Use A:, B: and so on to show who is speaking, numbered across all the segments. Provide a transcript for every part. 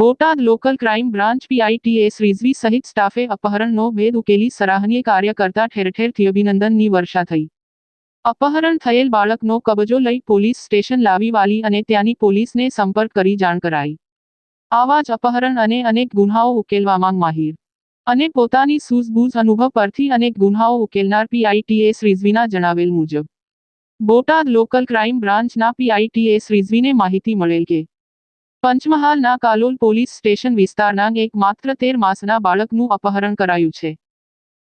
A: Botad local crime branch PI T S Rizvi સહિત સ્ટાફે અપહરણનો ભેદ ઉકેલી સરાહનીય કાર્ય કરતા ઠેર ઠેરથી અભિનંદનની વર્ષા થઈ. અપહરણ થયેલ બાળકનો કબજો લઈ પોલીસ સ્ટેશન લાવી વાલી અને ત્યાંની પોલીસને સંપર્ક કરી જાણ કરાઈ. આવા જ અપહરણ અને અનેક ગુન્હાઓ ઉકેલવામાં માહિર. અને પોતાની સૂઝબૂઝ અનુભવ પરથી અનેક ગુન્હાઓ ઉકેલનાર પીઆઈટીએસ રિઝવીના જણાવેલ મુજબ. બોટાદ લોકલ ક્રાઇમ બ્રાન્ચના પીઆઈટીએસ રિઝવીને માહિતી મળેલ કે પંચમહાલના કાલોલ પોલીસ સ્ટેશન વિસ્તારના એક માત્ર તેર માસના બાળકનું અપહરણ કરાયું છે.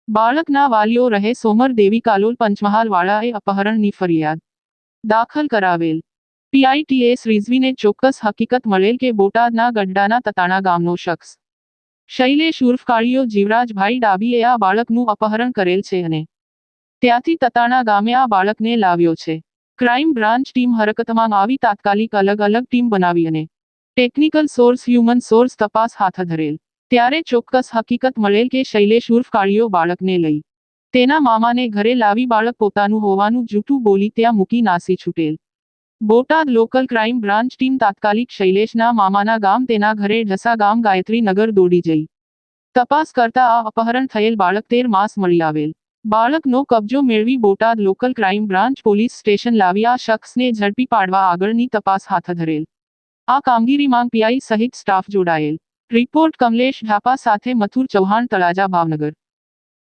A: બાળકના વાલીઓ રહે સોમર દેવી કાલોલ પંચમહાલ વાળાએ અપહરણની ફરિયાદ દાખલ કરાવેલ. પીઆઈટીએસ રિઝવીને ચોક્કસ હકીકત મળેલ કે બોટાદના ગઢડાના તતાણા ગામનો શખ્સ. શૈલેષ ઉર્ફ કાળિયો જીવરાજભાઈ ડાબીએ આ બાળકનું અપહરણ કરેલ છે અને ત્યાંથી તતાણા ગામે આ બાળકને લાવ્યો છે. ક્રાઇમ બ્રાન્ચ ટીમ હરકતમાં આવી તાત્કાલિક અલગ અલગ ટીમ બનાવી અને ટેકનિકલ સોર્સ હ્યુમન સોર્સ તપાસ હાથ ધરેલ ત્યારે ચોક્કસ હકીકત મળેલ કે શૈલેષ ઉર્ફ કાળિયો બાળકને લઈ તેના મામાને ઘરે લાવી બાળક પોતાનું હોવાનું જૂઠું બોલી ત્યાં મૂકી નાસી છૂટેલ Botad local crime branch team તાત્કાલિક શૈલેષના મામાના ગામ તેના ઘરે ઢસા ગામ ગાયત્રી નગર દોડી જઈ તપાસ કરતા આ અપહરણ થયેલ બાળક તેર માસ મળી આવેલ બાળકનો કબજો મેળવી Botad local crime branch police station લાવી આ શખ્સને ઝડપી પાડવા આગળની તપાસ હાથ ધરેલ આ કામગીરીમાં પીઆઈ સહિત સ્ટાફ જોડાયેલ. રિપોર્ટ કમલેશ ઢાપા સાથે મથુર ચૌહાણ તળાજા ભાવનગર.